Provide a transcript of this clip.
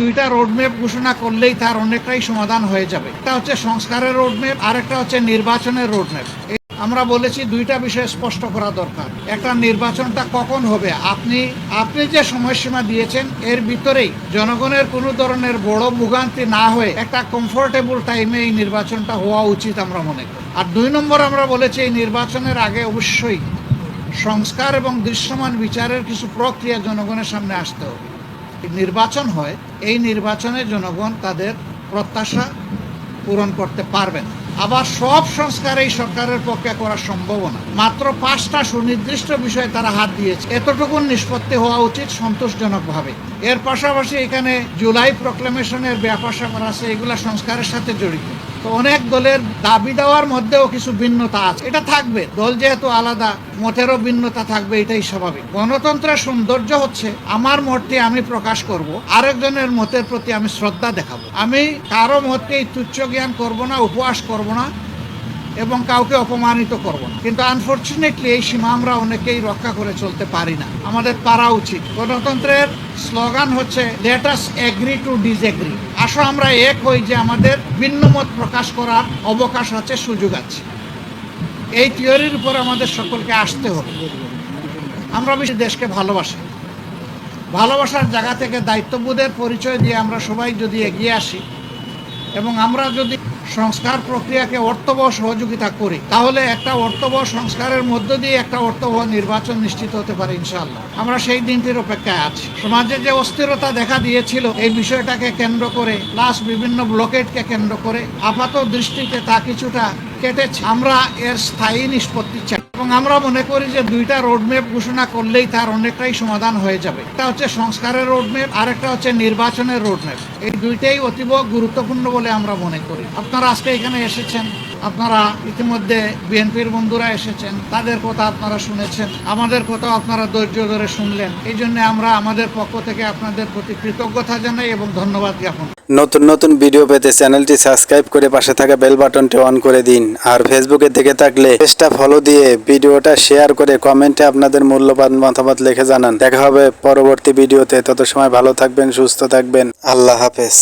দুইটা রোডম্যাপ ঘোষণা করলেই তার অনেকটাই সমাধান হয়ে যাবে। একটা হচ্ছে সংস্কারের রোডম্যাপ আর একটা হচ্ছে নির্বাচনের রোডম্যাপ আমরা বলেছি দুইটা বিষয় স্পষ্ট করা দরকার। একটা নির্বাচনটা কখন হবে? আপনি আপনি যে সময়সীমা দিয়েছেন, এর ভিতরেই জনগণের কোনো ধরনের বড় ভোগান্তি না হয়ে একটা কমফোর্টেবল টাইমে এই নির্বাচনটা হওয়া উচিত আমরা মনে করি। আর দুই নম্বর আমরা বলেছি এই নির্বাচনের আগে অবশ্যই সংস্কার এবং দৃশ্যমান বিচারের কিছু প্রক্রিয়া জনগণের সামনে আসতে হবে। নির্বাচন হয়, এই নির্বাচনে জনগণ তাদের প্রত্যাশা পূরণ করতে পারবেন আবার সব সংস্কার এই সরকারের পক্ষে করা সম্ভব না। মাত্র পাঁচটা সুনির্দিষ্ট বিষয়ে তারা হাত দিয়েছে। এতটুকু নিষ্পত্তি হওয়া উচিত সন্তোষজনকভাবে। এর পাশাপাশি এখানে জুলাই প্রক্লেমেশনের ব্যাপার স্যাপার আছে, এগুলা সংস্কারের সাথে জড়িত। তো অনেক দলের দাবি দেওয়ার মধ্যেও কিছু ভিন্নতা আছে। এটা থাকবে। দল যেহেতু আলাদা, মতেরও ভিন্নতা থাকবে, এটাই স্বাভাবিক। গণতন্ত্রের সৌন্দর্য হচ্ছে, আমার মতটি আমি প্রকাশ করব, আরেকজনের মতের প্রতি আমি শ্রদ্ধা দেখাবো। আমি কারও মতকেই তুচ্ছ জ্ঞান করব না, উপহাস করব না, এবং কাউকে অপমানিত করব না। কিন্তু আনফর্চুনেটলি এই সীমা আমরা অনেকেই রক্ষা করে চলতে পারি না। আমাদের পারা উচিত। গণতন্ত্রের স্লোগান হচ্ছে let us agree to disagree আসো আমরা এক হই যে আমাদের ভিন্নমত প্রকাশ করার অবকাশ আছে, সুযোগ আছে। এই থিওরির উপর আমাদের সকলকে আসতে হবে। আমরা বেশি দেশকে ভালোবাসি। ভালোবাসার জায়গা থেকে দায়িত্ববোধের পরিচয় দিয়ে আমরা সবাই যদি এগিয়ে আসি এবং আমরা যদি সংস্কার প্রক্রিয়াকে অর্থবহ সহযোগিতা করি, তাহলে একটা অর্থবহ সংস্কারের মধ্য দিয়ে একটা অর্থবহ নির্বাচন নিশ্চিত হতে পারে ইনশাআল্লাহ। আমরা সেই দিনটির অপেক্ষায় আছি। সমাজে যে অস্থিরতা দেখা দিয়েছিল, এই বিষয়টাকে কেন্দ্র করে, প্লাস বিভিন্ন ব্লকেটকে কেন্দ্র করে আপাত দৃষ্টিতে তা কিছুটা কেটেছে। আমরা এর স্থায়ী নিষ্পত্তি চাই। এবং আমরা মনে করি যে দুইটা রোডম্যাপ ঘোষণা করলেই তার অনেকটাই সমাধান হয়ে যাবে। একটা হচ্ছে সংস্কারের রোডম্যাপ আর একটা হচ্ছে নির্বাচনের রোডম্যাপ এই দুইটাই অতীব গুরুত্বপূর্ণ বলে আমরা মনে করি। আপনারা আজকে এখানে এসেছেন, আপনারা ইতিমধ্যে বিএনপির বন্ধুরা এসেছেন, তাদের কথা আপনারা শুনেছেন, আমাদের কথা আপনারা ধৈর্য ধরে শুনলেন। এই জন্য আমরা আমাদের পক্ষ থেকে আপনাদের প্রতি কৃতজ্ঞতা জানাই এবং ধন্যবাদ জ্ঞাপন নতুন নতুন ভিডিও পেতে চ্যানেলটি সাবস্ক্রাইব করে পাশে থাকা বেল বাটনটি অন করে দিন। আর ফেসবুকে দেখে থাকলে পেজটা ফলো দিয়ে ভিডিওটা শেয়ার করে কমেন্টে আপনাদের মূল্যবান মতামত লিখে জানান। দেখা হবে পরবর্তী ভিডিওতে। তত সময় ভালো থাকবেন, সুস্থ থাকবেন। আল্লাহ হাফেজ।